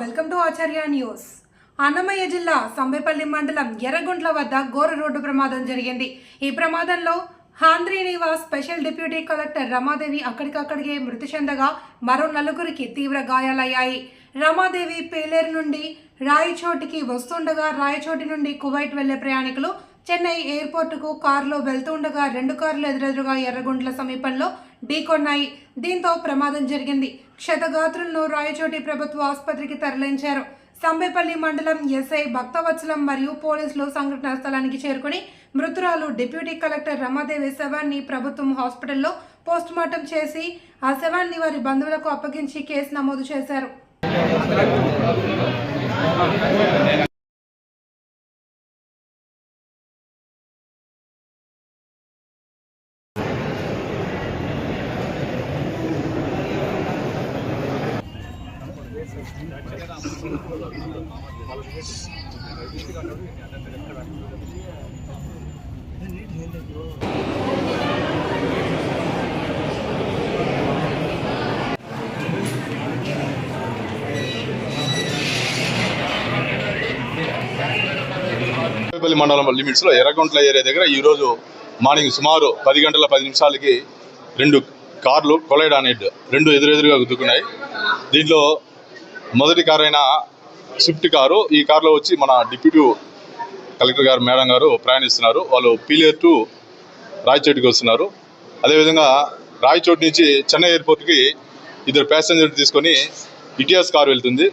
Welcome to Acharya news. Annamayya జిల్లా సంబేపల్లి మండలం ఎర్రగుంట్ల వద్ద ఘోర రోడ్డు ప్రమాదం జరిగింది. ఈ ప్రమాదంలో Handri Nivas special deputy collector Ramadevi అక్కడికక్కడికే మృతి చెందగా మరో నలుగురికి తీవ్ర గాయాలయ్యాయి. రమాదేవి పేలేరు నుండి రాయచోటికి వస్తుండగా రాయచోటి నుండి కువైట్ వెళ్ళే ప్రయాణికులు చెన్నై ఎయిర్పోర్టుకు కారులో వెళ్తుండగా రెండు కార్లు ఎదురెదురుగా ఎర్రగుంట్ల సమీపంలో ఢీకొన్నాయి. దీంతో ప్రమాదం జరిగింది. క్షతగాత్రులను రాయచోటి ప్రభుత్వ ఆసుపత్రికి తరలించారు. సంబేపల్లి మండలం ఎస్ఐ భక్తవత్సలం మరియు పోలీసులు సంఘటనా స్థలానికి చేరుకుని మృతురాలు డిప్యూటీ కలెక్టర్ రమాదేవి శవాన్ని ప్రభుత్వం హాస్పిటల్లో పోస్టుమార్టం చేసి ఆ శవాన్ని వారి బంధువులకు అప్పగించి కేసు నమోదు చేశారు. పల్లి మండలం లిమిట్స్లో ఎర్రగుంట్ల ఏరియా దగ్గర ఈ రోజు మార్నింగ్ సుమారు పది గంటల పది నిమిషాలకి రెండు కార్లు కొలైడ్ అనేడ్ రెండు ఎదురెదురుగా గుద్దుకున్నాయి. దీంట్లో మొదటి కారు అయిన స్విఫ్ట్ కారు ఈ కారులో వచ్చి మన డిప్యూటీ కలెక్టర్ గారు మేడం గారు ప్రయాణిస్తున్నారు. వాళ్ళు పీలియర్ టు రాయచోటికి వస్తున్నారు. అదేవిధంగా రాయచోటి నుంచి చెన్నై ఎయిర్పోర్ట్కి ఇద్దరు ప్యాసింజర్ తీసుకొని ఇటియాస్ కారు వెళ్తుంది.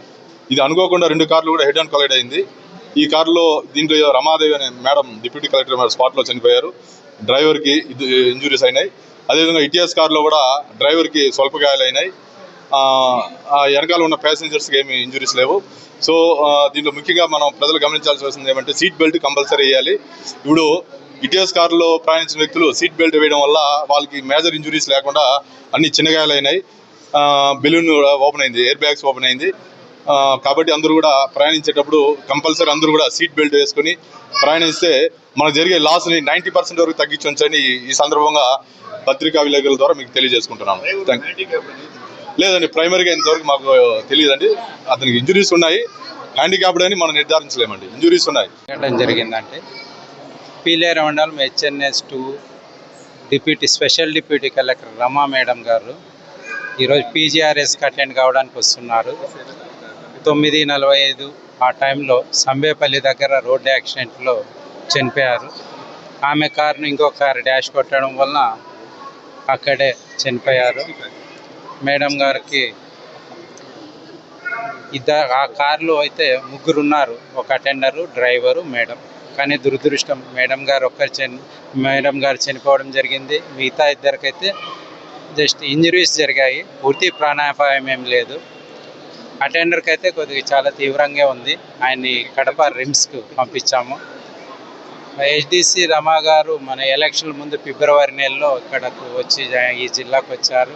ఇది అనుకోకుండా రెండు కార్లు కూడా హెడ్ అండ్ కొలైడ్ అయింది. ఈ కారులో దీంట్లో రమాదేవి అనే మేడం డిప్యూటీ కలెక్టర్ మేడం స్పాట్లో చనిపోయారు. డ్రైవర్కి ఇది ఇంజురీస్ అయినాయి. అదేవిధంగా ఇటియాస్ కారులో కూడా డ్రైవర్కి స్వల్ప గాయాలు అయినాయి వెనకాల ఉన్న ప్యాసింజర్స్కి ఏమి ఇంజురీస్ లేవు. సో దీంట్లో ముఖ్యంగా మనం ప్రజలు గమనించాల్సి వస్తుంది ఏమంటే సీట్ బెల్ట్ కంపల్సరీ వేయాలి. ఇప్పుడు ఇటీఎస్ కారులో ప్రయాణించిన వ్యక్తులు సీట్ బెల్ట్ వేయడం వల్ల వాళ్ళకి మేజర్ ఇంజురీస్ లేకుండా అన్ని చిన్న అయినాయి. బెలూన్ కూడా ఓపెన్ అయింది ఎయిర్ బ్యాగ్స్ ఓపెన్ అయింది. కాబట్టి అందరూ కూడా ప్రయాణించేటప్పుడు కంపల్సరీ అందరూ కూడా సీట్ బెల్ట్ వేసుకొని ప్రయాణిస్తే మనకు జరిగే లాస్ని నైంటీ పర్సెంట్ వరకు తగ్గించవచ్చని ఈ సందర్భంగా పత్రికా విలేకరుల ద్వారా మీకు తెలియజేసుకుంటున్నాను. థ్యాంక్ లేదండి ప్రైమరీగా ఇంతవరకు మాకు తెలియదండి అతనికి ఇంజురీస్ ఉన్నాయి. హ్యాండిక్యాప్డ్ అని మనం నిర్ధారించలేమండి. ఇంజురీస్ ఉన్నాయి. జరిగిందంటే పీలేరు మండలం HNS two deputy special deputy collector Rama madam గారు ఈరోజు పీజీఆర్ఎస్కి అటెండ్ కావడానికి వస్తున్నారు. తొమ్మిది నలభై ఐదు ఆ టైంలో సంబేపల్లి దగ్గర రోడ్డు యాక్సిడెంట్లో చనిపోయారు. ఆమె కారును ఇంకో కారు డ్యాష్ కొట్టడం వలన అక్కడే చనిపోయారు. మేడం గారికి ఇద్దరు ఆ కారులో అయితే ముగ్గురు ఉన్నారు ఒక అటెండరు డ్రైవరు మేడం. కానీ దురదృష్టం మేడం గారు ఒక్కరు చని మేడం గారు చనిపోవడం జరిగింది. మిగతా ఇద్దరికైతే జస్ట్ ఇంజరీస్ జరిగాయి. పూర్తి ప్రాణాపాయం ఏం లేదు. అటెండర్కి అయితే కొద్దిగా చాలా తీవ్రంగా ఉంది. ఆయన్ని కడప రిమ్స్కు పంపించాము. హెచ్డిసి రమా గారు మన ఎలక్షన్ ముందు ఫిబ్రవరి నెలలో ఇక్కడకు వచ్చి ఈ జిల్లాకు వచ్చారు.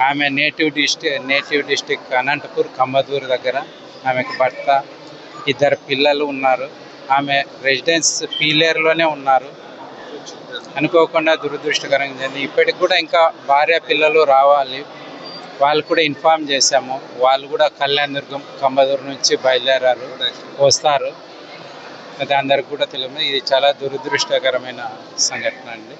ఆమె native district native district Anantapur Kammaduru దగ్గర ఆమెకు భర్త ఇద్దరు పిల్లలు ఉన్నారు. ఆమె రెసిడెన్స్ పీలేరులోనే ఉన్నారు. అనుకోకుండా దురదృష్టకరంగా జరిగింది ఇప్పటికి కూడా ఇంకా భార్య పిల్లలు రావాలి. వాళ్ళు కూడా ఇన్ఫామ్ చేశాము. వాళ్ళు కూడా కళ్యాణ దుర్గం కంబదూరు నుంచి బయలుదేరారు వస్తారు. అది అందరికి కూడా తెలియదు. ఇది చాలా దురదృష్టకరమైన సంఘటన అండి.